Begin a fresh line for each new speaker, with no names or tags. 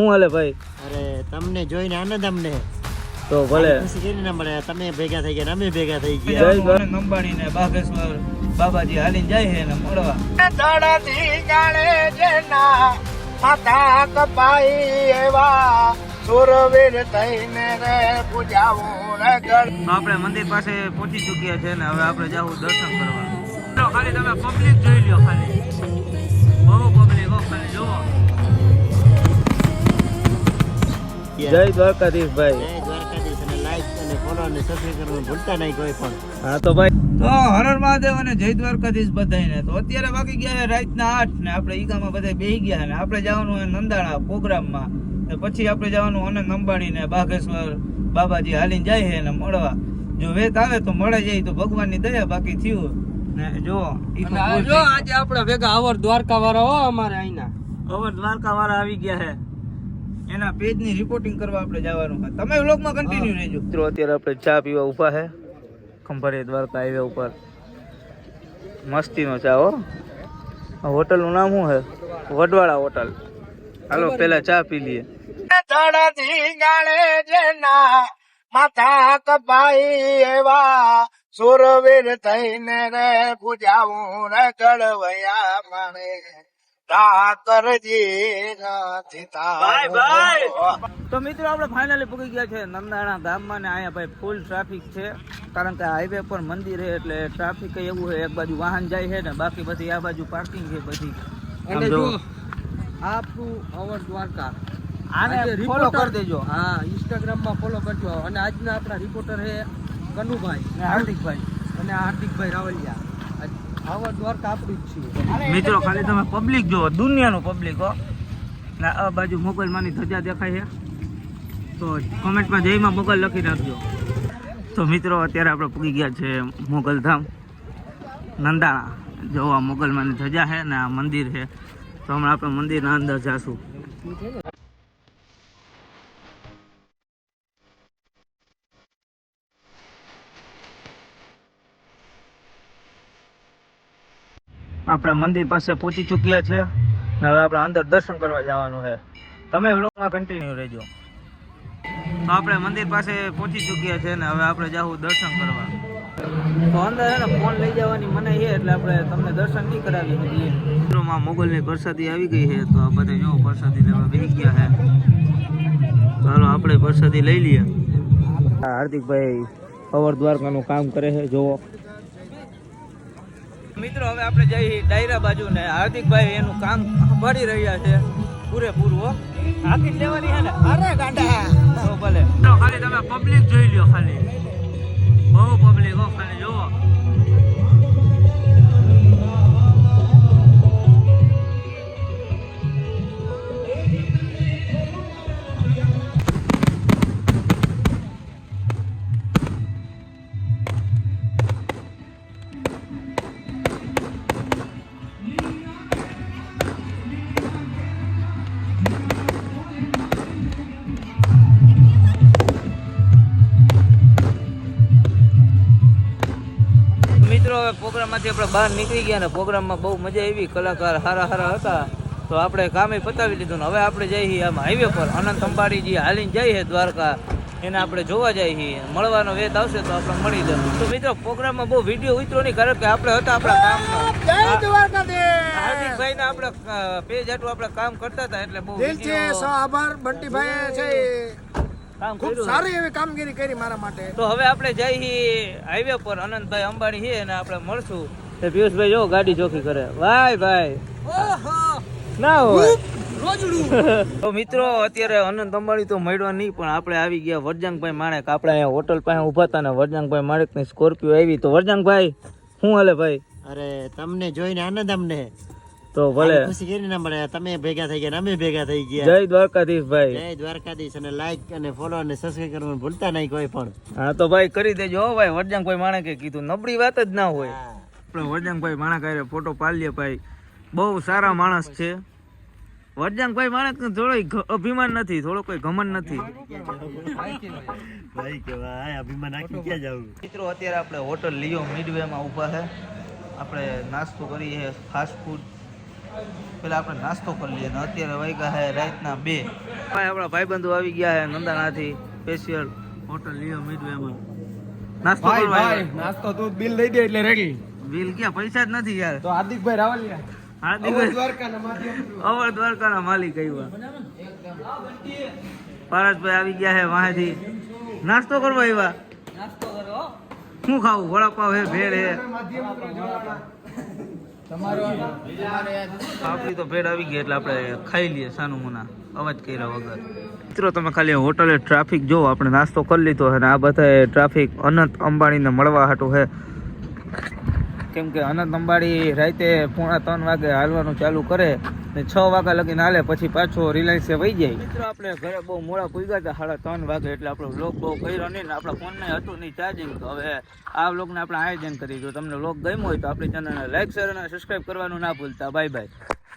શું હાલે ભાઈ?
અરે તમને જોઈને આનંદ અમને.
તો ભલે.
કેવી ના મળે તમે ભેગા થઈ ગયા અમે ભેગા થઈ
જય
ગયા
અંબાણી ને બાગેશ્વર બાબાજી હાલી જાય છે ને મળવા.
ધડતી જાણે જેના માથા કપાઈ એવા સુરવીર થઈને રે પૂજાવું
આપણે મંદિર પાસે પહોંચી ચૂક્યા છે ને હવે આપણે જાવું દર્શન કરવા. તો ખાલી તમે પબ્લિક જોઈ લ્યો ખાલી. બહુ પબ્લિક હો ખાલી જુઓ. જય દ્વારકાધીશ ભાઈ.
જય દ્વારકાધીશ અને લાઈક અને ફોલો અને સબસ્ક્રાઇબ કરવાનું ભૂલતા નહીં કોઈ પણ.
હા તો ભાઈ. તો હરર મહાદેવ અને જય દ્વારકાધીશ બધાયને. તો અત્યારે બાકી ગયા છે રાતના આઠ ને આપણે ઈગામાં બધા બેહી ગયા ને આપણે જવાનું નંદાણા પ્રોગ્રામમાં. ને પછી આપણે જવાનું આનંદ અંબાણી ને બાગેશ્વર બાબાજી હાલીને જાય છે ને મળવા. જો વેત આવે તો મળે જાય તો ભગવાનની દયા બાકી થયું. ને જો
આજે આપણે ભેગા અવર દ્વારકા વાળા હો અમારે અહીંના.
અવર દ્વારકા વાળા આવી ગયા છે. એના પેજની રિપોર્ટિંગ કરવા આપણે જવાનું છે. તમે વ્લોગમાં કન્ટિન્યુ રહેજો. મિત્રો અત્યારે આપણે ચા પીવા ઊભા છે. ખંભાળી દ્વારકા હાઈવે ઉપર. મસ્તીનો ચા હો. આ હોટલનું નામ શું છે? વડવાળા હોટલ. હાલો પેલા ચા પી લઈએ.
માથા કપાઈ એવા સુરવીર થઈને રે પૂજાવું રે ગળવયા માણે.
તો મિત્રો આપણે ફાઇનલી પૂકી ગયા છે નંદાણા ગામમાં ને અહીંયા ભાઈ ફૂલ ટ્રાફિક છે. કારણ કે હાઈવે પર મંદિર છે એટલે ટ્રાફિક એવું છે એક બાજુ વાહન જાય છે ને બાકી બધી આ બાજુ પાર્કિંગ છે બધી.
આપણું અવર દ્વારકા.
આને ફોલો કરી દેજો.
હા ઇન્સ્ટાગ્રામમાં ફોલો કરજો. અને આજના આપણા રિપોર્ટર છે કનુભાઈ
હાર્દિકભાઈ.
અને હાર્દિકભાઈ રાવલિયા. આજ દ્વારકા આપણું જ છે
મિત્રો ખાલી તમે પબ્લિક જુઓ દુનિયાનું પબ્લિક હો. ને આ બાજુ મોગલમાંની ધજા દેખાય છે. તો કોમેન્ટમાં જયમાં મોગલ લખી નાખજો. તો મિત્રો અત્યારે આપણે પૂગી ગયા છે મોગલધામ. નંદાણા. જોવા આ મોગલમાંની ધજા છે ને આ મંદિર છે. તો હમણાં આપણે મંદિરના અંદર જાશું. આપણે મંદિર પાસે પહોંચી ચૂક્યા છે. હવે આપણે અંદર દર્શન કરવા જવાનું છે. તમે વ્લોગમાં કન્ટિન્યુ રહેજો. તો આપણે મંદિર પાસે પહોંચી ચૂક્યા છે ને હવે આપણે જાવું દર્શન કરવા. તો અંદર છે ને ફોન લઈ જવાની મને એટલે આપણે તમને દર્શન નહીં કરાવી મિત્રોમાં મોગલની પ્રસાદી આવી ગઈ છે તો આ બધા જો પ્રસાદી લેવા બેસી ગયા છે. ચાલો આપણે પ્રસાદી લઈ લઈએ. હાર્દિકભાઈ અવર દ્વારકાનું કામ કરે છે જોવો મિત્રો હવે આપણે જઈએ ડાયરા બાજુ ને હાર્દિકભાઈ એનું કામ સંભાળી રહ્યા છે. પૂરેપૂરું હાથી લેવાની છે ને?
અરે ગાંડા.
તો ભલે. તો ખાલી તમે પબ્લિક જોઈ લ્યો ખાલી. બહુ પબ્લિક હો ખાલી જોવો હવે પ્રોગ્રામમાંથી આપણે બહાર નીકળી ગયા ને પ્રોગ્રામમાં બહુ મજા આવી. કલાકાર સારા સારા હતા. તો આપણે કામે પતાવી લીધું ને હવે આપણે જઈએ આમ હાઈવે પર. અનંત અંબાડીજી હાલીને જઈએ દ્વારકા. એને આપણે જોવા જઈએ મળવાનો વેત આવશે તો આપણે મળી જશે. તો મિત્રો પ્રોગ્રામમાં બહુ વીડિયો ઉતરો નહીં કારણ કે આપણે હતા આપણા
કામ
હાર્દિકભાઈ ને આપણે પેજ હાટું આપણે કામ કરતા હતા એટલે બહુ
આભાર. બંટીભાઈ છે ખૂબ સારી એવી કામગીરી કરી મારા માટે.
તો હવે આપણે જઈ હાઈવે પર અનંતભાઈ અંબાણી છે અને આપણે મળશું. તે પિયુષભાઈ જો ગાડી ચોખી કરે. ભાઈ. ભાઈ ના હોય. તો મિત્રો અત્યારે અનંત અંબાણી તો મળ્યો નહીં પણ આપણે આવી ગયા વરજાંગભાઈ માણેક. આપણે અહીંયા હોટલ પાસે ઊભા હતા ને વરજાંગભાઈ માણેકની સ્કોર્પિયો આવી. તો વરજાંગભાઈ શું હાલે ભાઈ?
અરે તમને જોઈને આનંદ અમને.
તો ભલે.
ખુશી ના મળે. તમે ભેગા થઈ ગયા અમે ભેગા થઈ ગયા.
જય દ્વારકાધીશ ભાઈ.
જય દ્વારકાધીશ અને લાઈક અને ફોલો અને સબસ્ક્રાઇબ કરવાનું ભૂલતા નહીં કોઈ પણ.
હા તો ભાઈ કરી દેજો હો ભાઈ. વરજાંગભાઈ માણેકે કીધું. નબળી વાત જ ના હોય. આપણે વરજાંગભાઈ માણા કરે ફોટો પાડીએ ભાઈ. બહુ સારા માણસ છે. વરજાંગભાઈ માણસ થોડો અભિમાન નથી. થોડો કોઈ ઘમન નથી.
ભાઈ કે ભાઈ અભિમાન આખી ક્યાં જાવું
મિત્રો અત્યારે આપણે હોટલ લિયો મિડવે માં ઊભા છે. આપણે નાસ્તો કરીએ ફાસ્ટ ફૂડ પેલા આપણે નાસ્તો કરી લઈએ અને અત્યારે વાગ્યા છે રાતના બે. આપણા ભાઈબંધો આવી ગયા છે નંદાનાથી. સ્પેશિયલ હોટલ લિયો મિડવેમાં નાસ્તો કરવા
નાસ્તો તું બિલ દઈ દે એટલે રેડી
બિલ ક્યાં? પૈસા જ નથી યાર.
તો હાર્દિકભાઈ રાવલિયા.
હાર્દિક
દ્વારકાના
અવર દ્વારકાના માલિક આવ્યા. પારસભાઈ આવી ગયા છે વાંથી નાસ્તો કરવા આવ્યા.
નાસ્તો કરો.
શું ખાવું? વડાપાવ હે ભેળ હે આપણી તો ભેડ આવી ગઈ એટલે આપણે ખાઈ લઈએ સાનું મુના. અવાજ કર્યા વગર. મિત્રો, તમે ખાલી હોટલે ટ્રાફિક જો આપણે નાસ્તો કરી લીધો છે ને આ બધા ટ્રાફિક અનંત અંબાણીને મળવા હાટું છે. કેમ કે અનંત અંબાણી રાતે પોણા ત્રણ વાગે હાલવાનું ચાલુ કરે. ને છ વાગ્યા લગીને હાલે, પછી પાછો રિલાયન્સે વહી જાય. મિત્રો, આપણે ઘરે બહુ મોડા પૂગ્યા હતા, સાડા ત્રણ વાગે, એટલે આપણો વ્લોગ બહુ કર્યો નહીં ને આપણા ફોનમાં હતું નહીં ચાર્જિંગ હવે આ વ્લોગને આપણે આયોજન કરી જો તમને વ્લોગ ગમ્યો હોય તો આપણી ચેનલને લાઈક શેર અને સબસ્ક્રાઈબ કરવાનું ના ભૂલતા. Bye bye